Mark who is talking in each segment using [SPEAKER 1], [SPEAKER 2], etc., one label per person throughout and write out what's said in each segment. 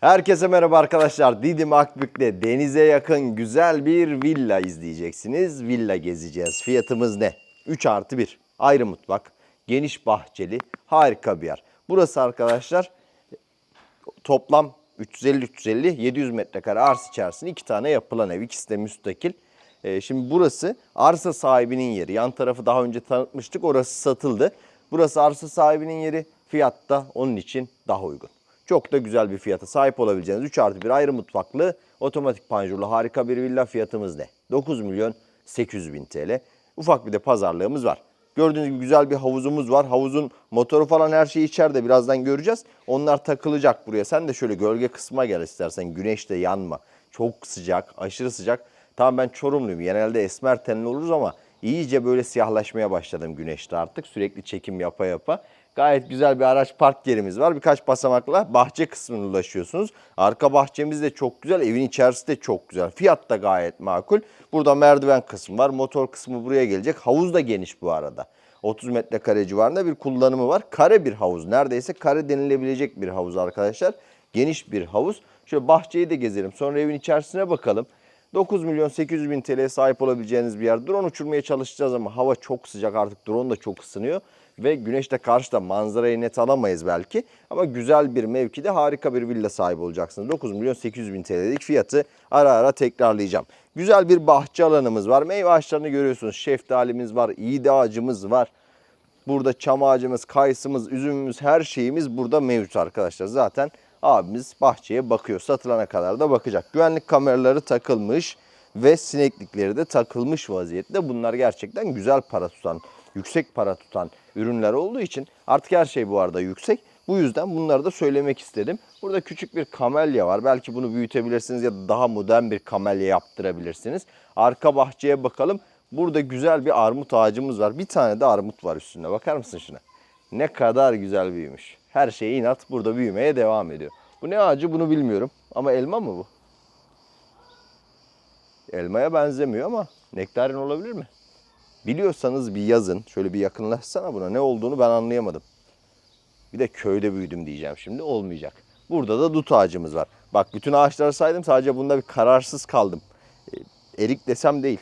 [SPEAKER 1] Herkese merhaba arkadaşlar. Didim Akbük'te denize yakın güzel bir villa izleyeceksiniz. Villa gezeceğiz. Fiyatımız ne? 3 artı 1. Ayrı mutfak. Geniş bahçeli. Harika bir yer. Burası arkadaşlar toplam 350-350 700 metrekare arsa içerisinde iki tane yapılan ev. İkisi de müstakil. Ee, şimdi burası arsa sahibinin yeri. Yan tarafı daha önce tanıtmıştık. Orası satıldı. Burası arsa sahibinin yeri. Fiyat da onun için daha uygun. Çok da güzel bir fiyata sahip olabileceğiniz 3 artı 1 ayrı mutfaklı otomatik panjurlu harika bir villa fiyatımız ne? 9 milyon 800 bin TL. Ufak bir de pazarlığımız var. Gördüğünüz gibi güzel bir havuzumuz var. Havuzun motoru falan her şey içeride birazdan göreceğiz. Onlar takılacak buraya. Sen de şöyle gölge kısma gel istersen güneşte yanma. Çok sıcak, aşırı sıcak. Tamam ben Çorumluyum. Genelde esmer tenli oluruz ama iyice böyle siyahlaşmaya başladım güneşte artık. Sürekli çekim yapa yapa. Gayet güzel bir araç park yerimiz var. Birkaç basamakla bahçe kısmına ulaşıyorsunuz. Arka bahçemiz de çok güzel. Evin içerisi de çok güzel. Fiyat da gayet makul. Burada merdiven kısmı var. Motor kısmı buraya gelecek. Havuz da geniş bu arada. 30 metrekare civarında bir kullanımı var. Kare bir havuz. Neredeyse kare denilebilecek bir havuz arkadaşlar. Geniş bir havuz. Şöyle bahçeyi de gezelim. Sonra evin içerisine bakalım. 9 milyon 800 bin TL'ye sahip olabileceğiniz bir yer. Drone uçurmaya çalışacağız ama hava çok sıcak artık drone da çok ısınıyor. Ve güneş de karşıda manzarayı net alamayız belki. Ama güzel bir mevkide harika bir villa sahibi olacaksınız. 9 milyon 800 bin TL'lik fiyatı ara ara tekrarlayacağım. Güzel bir bahçe alanımız var. Meyve ağaçlarını görüyorsunuz. Şeftalimiz var, iğde ağacımız var. Burada çam ağacımız, kayısımız, üzümümüz her şeyimiz burada mevcut arkadaşlar. Zaten abimiz bahçeye bakıyor. Satılana kadar da bakacak. Güvenlik kameraları takılmış ve sineklikleri de takılmış vaziyette. Bunlar gerçekten güzel para tutan, yüksek para tutan ürünler olduğu için artık her şey bu arada yüksek. Bu yüzden bunları da söylemek istedim. Burada küçük bir kamelya var. Belki bunu büyütebilirsiniz ya da daha modern bir kamelya yaptırabilirsiniz. Arka bahçeye bakalım. Burada güzel bir armut ağacımız var. Bir tane de armut var üstünde. Bakar mısın şuna? Ne kadar güzel büyümüş. Her şey inat burada büyümeye devam ediyor. Bu ne ağacı bunu bilmiyorum. Ama elma mı bu? Elmaya benzemiyor ama nektarin olabilir mi? Biliyorsanız bir yazın. Şöyle bir yakınlaşsana buna. Ne olduğunu ben anlayamadım. Bir de köyde büyüdüm diyeceğim şimdi. Olmayacak. Burada da dut ağacımız var. Bak bütün ağaçları saydım. Sadece bunda bir kararsız kaldım. E, Erik desem değil.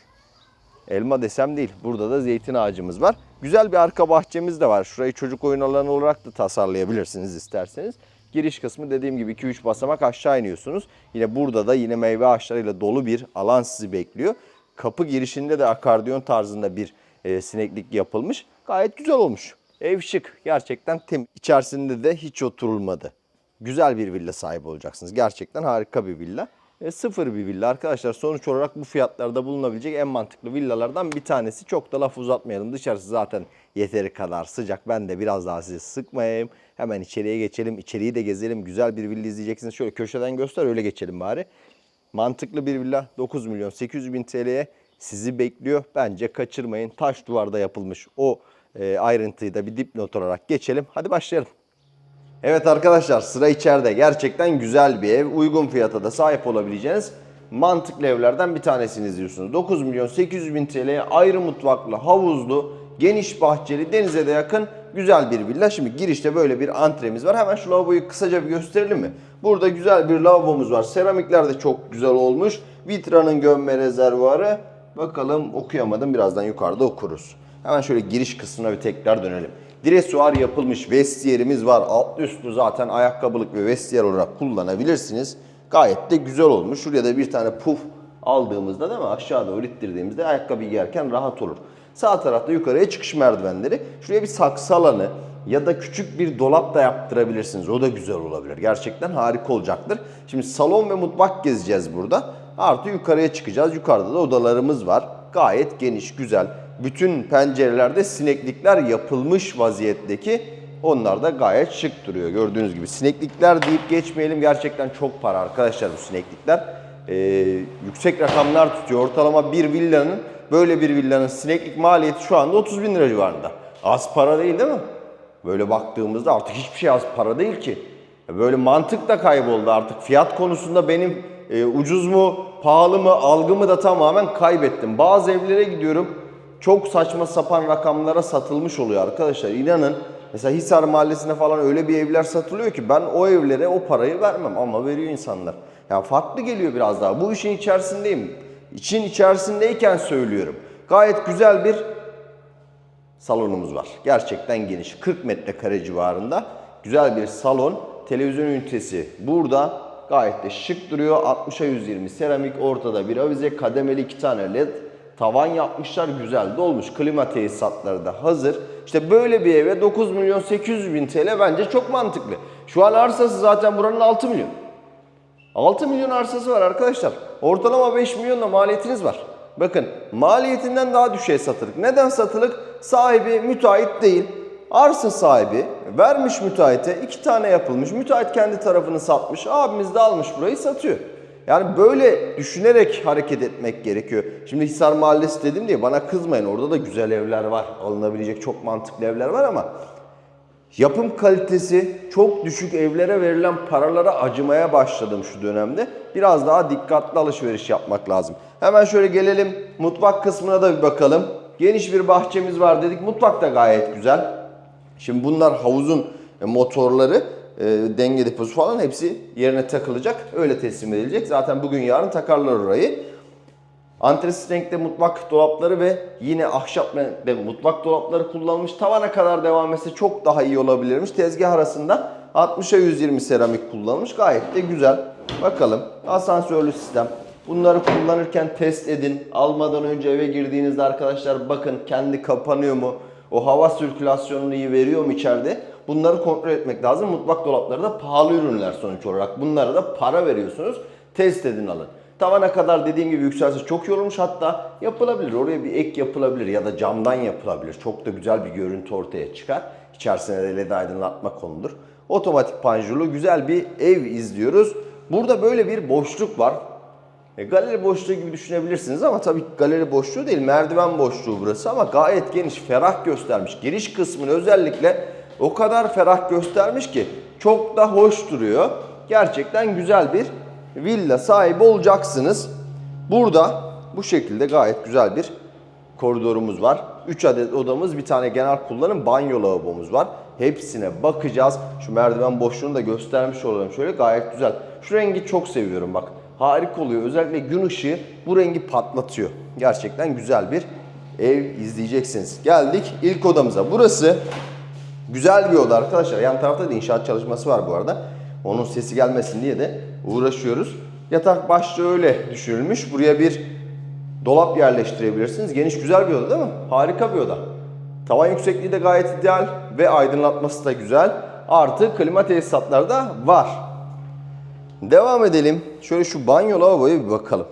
[SPEAKER 1] Elma desem değil. Burada da zeytin ağacımız var. Güzel bir arka bahçemiz de var. Şurayı çocuk oyun alanı olarak da tasarlayabilirsiniz isterseniz. Giriş kısmı dediğim gibi 2-3 basamak aşağı iniyorsunuz. Yine burada da yine meyve ağaçlarıyla dolu bir alan sizi bekliyor. Kapı girişinde de akardiyon tarzında bir e, sineklik yapılmış. Gayet güzel olmuş. Ev şık. Gerçekten tem. İçerisinde de hiç oturulmadı. Güzel bir villa sahibi olacaksınız. Gerçekten harika bir villa. E, sıfır bir villa arkadaşlar. Sonuç olarak bu fiyatlarda bulunabilecek en mantıklı villalardan bir tanesi. Çok da laf uzatmayalım. Dışarısı zaten yeteri kadar sıcak. Ben de biraz daha sizi sıkmayayım. Hemen içeriye geçelim. İçeriği de gezelim. Güzel bir villa izleyeceksiniz. Şöyle köşeden göster öyle geçelim bari. Mantıklı bir villa 9 milyon 800 bin TL'ye sizi bekliyor. Bence kaçırmayın. Taş duvarda yapılmış o e, ayrıntıyı da bir dipnot olarak geçelim. Hadi başlayalım. Evet arkadaşlar sıra içeride. Gerçekten güzel bir ev. Uygun fiyata da sahip olabileceğiniz mantıklı evlerden bir tanesini izliyorsunuz. 9 milyon 800 bin TL'ye ayrı mutfaklı, havuzlu, geniş bahçeli, denize de yakın güzel bir villa. Şimdi girişte böyle bir antremiz var. Hemen şu lavaboyu kısaca bir gösterelim mi? Burada güzel bir lavabomuz var. Seramikler de çok güzel olmuş. Vitra'nın gömme rezervuarı. Bakalım okuyamadım. Birazdan yukarıda okuruz. Hemen şöyle giriş kısmına bir tekrar dönelim. Dresuar yapılmış vestiyerimiz var. Alt üstü zaten ayakkabılık ve vestiyer olarak kullanabilirsiniz. Gayet de güzel olmuş. Şuraya da bir tane puf aldığımızda değil mi? Aşağı doğru ittirdiğimizde ayakkabı giyerken rahat olur. Sağ tarafta yukarıya çıkış merdivenleri. Şuraya bir saksı alanı ya da küçük bir dolap da yaptırabilirsiniz. O da güzel olabilir. Gerçekten harika olacaktır. Şimdi salon ve mutfak gezeceğiz burada. Artı yukarıya çıkacağız. Yukarıda da odalarımız var. Gayet geniş, güzel. Bütün pencerelerde sineklikler yapılmış vaziyetteki. Onlar da gayet şık duruyor gördüğünüz gibi. Sineklikler deyip geçmeyelim. Gerçekten çok para arkadaşlar bu sineklikler. Ee, yüksek rakamlar tutuyor. Ortalama bir villanın, böyle bir villanın sineklik maliyeti şu anda 30 bin lira civarında. Az para değil değil mi? Böyle baktığımızda artık hiçbir şey az para değil ki. Böyle mantık da kayboldu artık. Fiyat konusunda benim e, ucuz mu, pahalı mı algımı da tamamen kaybettim. Bazı evlere gidiyorum çok saçma sapan rakamlara satılmış oluyor arkadaşlar. İnanın Mesela Hisar Mahallesi'ne falan öyle bir evler satılıyor ki ben o evlere o parayı vermem ama veriyor insanlar. Yani farklı geliyor biraz daha. Bu işin içerisindeyim. İçin içerisindeyken söylüyorum. Gayet güzel bir salonumuz var. Gerçekten geniş. 40 metrekare civarında. Güzel bir salon. Televizyon ünitesi burada. Gayet de şık duruyor. 60'a 120 seramik ortada bir avize. Kademeli iki tane led. Tavan yapmışlar güzel dolmuş. Klima tesisatları da hazır. İşte böyle bir eve 9 milyon 800 bin TL bence çok mantıklı. Şu an arsası zaten buranın 6 milyon. 6 milyon arsası var arkadaşlar. Ortalama 5 milyonla maliyetiniz var. Bakın maliyetinden daha düşeye satılık. Neden satılık? Sahibi müteahhit değil. Arsa sahibi vermiş müteahhite iki tane yapılmış. Müteahhit kendi tarafını satmış. Abimiz de almış burayı satıyor. Yani böyle düşünerek hareket etmek gerekiyor. Şimdi Hisar Mahallesi dedim diye bana kızmayın. Orada da güzel evler var. Alınabilecek çok mantıklı evler var ama Yapım kalitesi çok düşük evlere verilen paralara acımaya başladım şu dönemde. Biraz daha dikkatli alışveriş yapmak lazım. Hemen şöyle gelelim mutfak kısmına da bir bakalım. Geniş bir bahçemiz var dedik. Mutfak da gayet güzel. Şimdi bunlar havuzun e, motorları, e, denge deposu falan hepsi yerine takılacak. Öyle teslim edilecek. Zaten bugün yarın takarlar orayı. Antresit renkte mutfak dolapları ve yine ahşap renkte mutfak dolapları kullanılmış. Tavana kadar devam etse çok daha iyi olabilirmiş. Tezgah arasında 60'a 120 seramik kullanılmış. Gayet de güzel. Bakalım asansörlü sistem. Bunları kullanırken test edin. Almadan önce eve girdiğinizde arkadaşlar bakın kendi kapanıyor mu? O hava sirkülasyonunu iyi veriyor mu içeride? Bunları kontrol etmek lazım. Mutfak dolapları da pahalı ürünler sonuç olarak. Bunlara da para veriyorsunuz. Test edin alın. Tavana kadar dediğim gibi yükselse çok iyi olmuş. Hatta yapılabilir. Oraya bir ek yapılabilir ya da camdan yapılabilir. Çok da güzel bir görüntü ortaya çıkar. İçerisine de led aydınlatma konulur. Otomatik panjurlu güzel bir ev izliyoruz. Burada böyle bir boşluk var. E, galeri boşluğu gibi düşünebilirsiniz ama tabii galeri boşluğu değil, merdiven boşluğu burası ama gayet geniş, ferah göstermiş. Giriş kısmını özellikle o kadar ferah göstermiş ki çok da hoş duruyor. Gerçekten güzel bir villa sahibi olacaksınız. Burada bu şekilde gayet güzel bir koridorumuz var. 3 adet odamız, bir tane genel kullanım banyo lavabomuz var. Hepsine bakacağız. Şu merdiven boşluğunu da göstermiş olalım şöyle gayet güzel. Şu rengi çok seviyorum bak. Harika oluyor. Özellikle gün ışığı bu rengi patlatıyor. Gerçekten güzel bir ev izleyeceksiniz. Geldik ilk odamıza. Burası güzel bir oda arkadaşlar. Yan tarafta da inşaat çalışması var bu arada. Onun sesi gelmesin diye de uğraşıyoruz. Yatak başlığı öyle düşünülmüş. Buraya bir dolap yerleştirebilirsiniz. Geniş güzel bir oda değil mi? Harika bir oda. Tavan yüksekliği de gayet ideal ve aydınlatması da güzel. Artı klima tesisatları da var. Devam edelim. Şöyle şu banyo lavaboya bir bakalım.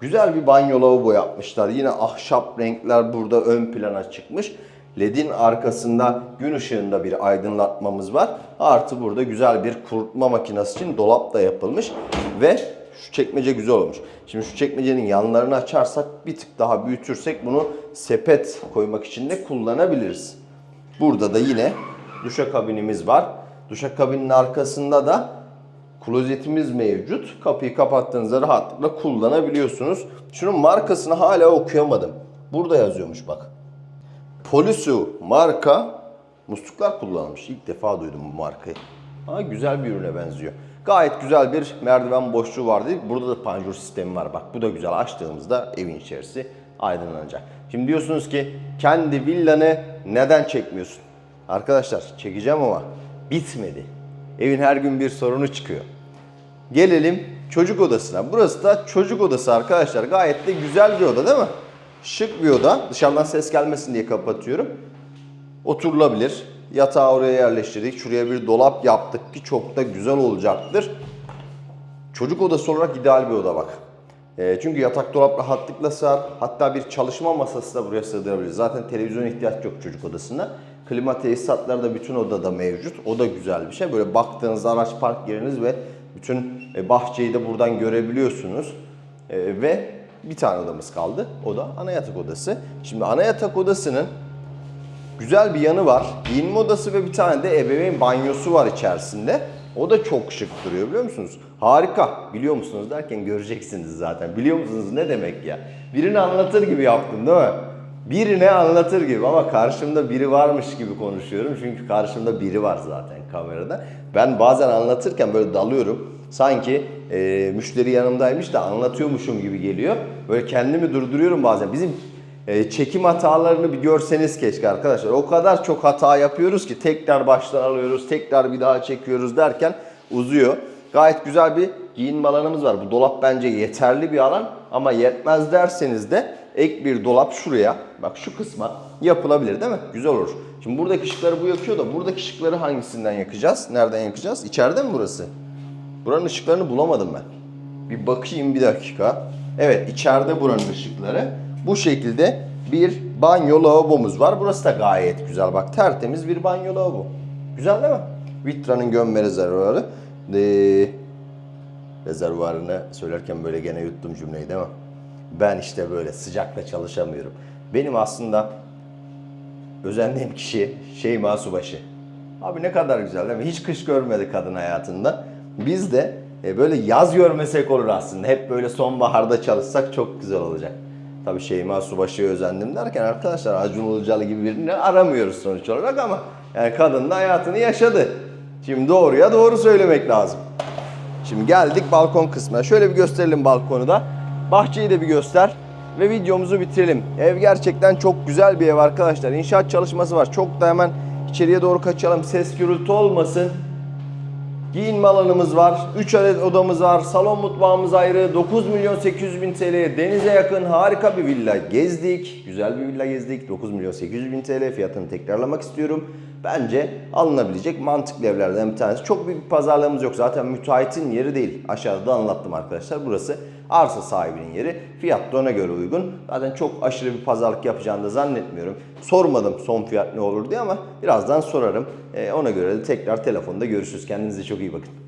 [SPEAKER 1] Güzel bir banyo lavabo yapmışlar. Yine ahşap renkler burada ön plana çıkmış. LED'in arkasında gün ışığında bir aydınlatmamız var. Artı burada güzel bir kurutma makinesi için dolap da yapılmış. Ve şu çekmece güzel olmuş. Şimdi şu çekmecenin yanlarını açarsak bir tık daha büyütürsek bunu sepet koymak için de kullanabiliriz. Burada da yine duşakabinimiz var. Duşakabinin arkasında da klozetimiz mevcut. Kapıyı kapattığınızda rahatlıkla kullanabiliyorsunuz. Şunun markasını hala okuyamadım. Burada yazıyormuş bak. Polisu marka musluklar kullanılmış. İlk defa duydum bu markayı. Ama güzel bir ürüne benziyor. Gayet güzel bir merdiven boşluğu var dedik. Burada da panjur sistemi var. Bak bu da güzel. Açtığımızda evin içerisi aydınlanacak. Şimdi diyorsunuz ki kendi villanı neden çekmiyorsun? Arkadaşlar çekeceğim ama bitmedi. Evin her gün bir sorunu çıkıyor. Gelelim çocuk odasına. Burası da çocuk odası arkadaşlar. Gayet de güzel bir oda değil mi? Şık bir oda. Dışarıdan ses gelmesin diye kapatıyorum. Oturulabilir. Yatağı oraya yerleştirdik. Şuraya bir dolap yaptık ki çok da güzel olacaktır. Çocuk odası olarak ideal bir oda bak. E, çünkü yatak dolap rahatlıkla sığar. Hatta bir çalışma masası da buraya sığdırabiliriz. Zaten televizyon ihtiyaç yok çocuk odasında. Klima tesisatları da bütün odada mevcut. O da güzel bir şey. Böyle baktığınızda araç park yeriniz ve bütün e, bahçeyi de buradan görebiliyorsunuz. E, ve bir tane odamız kaldı. O da ana yatak odası. Şimdi ana yatak odasının güzel bir yanı var. Giyinme odası ve bir tane de ebeveyn banyosu var içerisinde. O da çok şık duruyor biliyor musunuz? Harika. Biliyor musunuz derken göreceksiniz zaten. Biliyor musunuz ne demek ya? Birini anlatır gibi yaptım değil mi? birine anlatır gibi ama karşımda biri varmış gibi konuşuyorum. Çünkü karşımda biri var zaten kamerada. Ben bazen anlatırken böyle dalıyorum. Sanki e, müşteri yanımdaymış da anlatıyormuşum gibi geliyor. Böyle kendimi durduruyorum bazen. Bizim e, çekim hatalarını bir görseniz keşke arkadaşlar. O kadar çok hata yapıyoruz ki tekrar baştan alıyoruz, tekrar bir daha çekiyoruz derken uzuyor. Gayet güzel bir giyinme alanımız var. Bu dolap bence yeterli bir alan ama yetmez derseniz de ek bir dolap şuraya bak şu kısma yapılabilir değil mi? Güzel olur. Şimdi buradaki ışıkları bu yakıyor da buradaki ışıkları hangisinden yakacağız? Nereden yakacağız? İçeride mi burası? Buranın ışıklarını bulamadım ben. Bir bakayım bir dakika. Evet içeride buranın ışıkları. Bu şekilde bir banyo lavabomuz var. Burası da gayet güzel. Bak tertemiz bir banyo lavabo. Güzel değil mi? Vitra'nın gömme rezervuarı. Ee, rezervuarını söylerken böyle gene yuttum cümleyi değil mi? Ben işte böyle sıcakla çalışamıyorum. Benim aslında özendiğim kişi Şeyma Subaşı. Abi ne kadar güzel değil mi? Hiç kış görmedi kadın hayatında. Biz de e, böyle yaz görmesek olur aslında. Hep böyle sonbaharda çalışsak çok güzel olacak. Tabii Şeyma Subaşı'ya özendim derken arkadaşlar Acun Ilıcalı gibi birini aramıyoruz sonuç olarak ama yani kadın da hayatını yaşadı. Şimdi doğruya doğru söylemek lazım. Şimdi geldik balkon kısmına. Şöyle bir gösterelim balkonu da. Bahçeyi de bir göster. Ve videomuzu bitirelim. Ev gerçekten çok güzel bir ev arkadaşlar. İnşaat çalışması var. Çok da hemen içeriye doğru kaçalım. Ses gürültü olmasın. Giyinme alanımız var. 3 adet odamız var. Salon mutfağımız ayrı. 9 milyon 800 bin TL'ye denize yakın harika bir villa gezdik. Güzel bir villa gezdik. 9 milyon 800 bin TL fiyatını tekrarlamak istiyorum. Bence alınabilecek mantıklı evlerden bir tanesi. Çok büyük bir pazarlığımız yok. Zaten müteahhitin yeri değil. Aşağıda da anlattım arkadaşlar. Burası arsa sahibinin yeri. Fiyat da ona göre uygun. Zaten çok aşırı bir pazarlık yapacağını da zannetmiyorum. Sormadım son fiyat ne olur diye ama birazdan sorarım. Ee, ona göre de tekrar telefonda görüşürüz. Kendinize çok iyi bakın.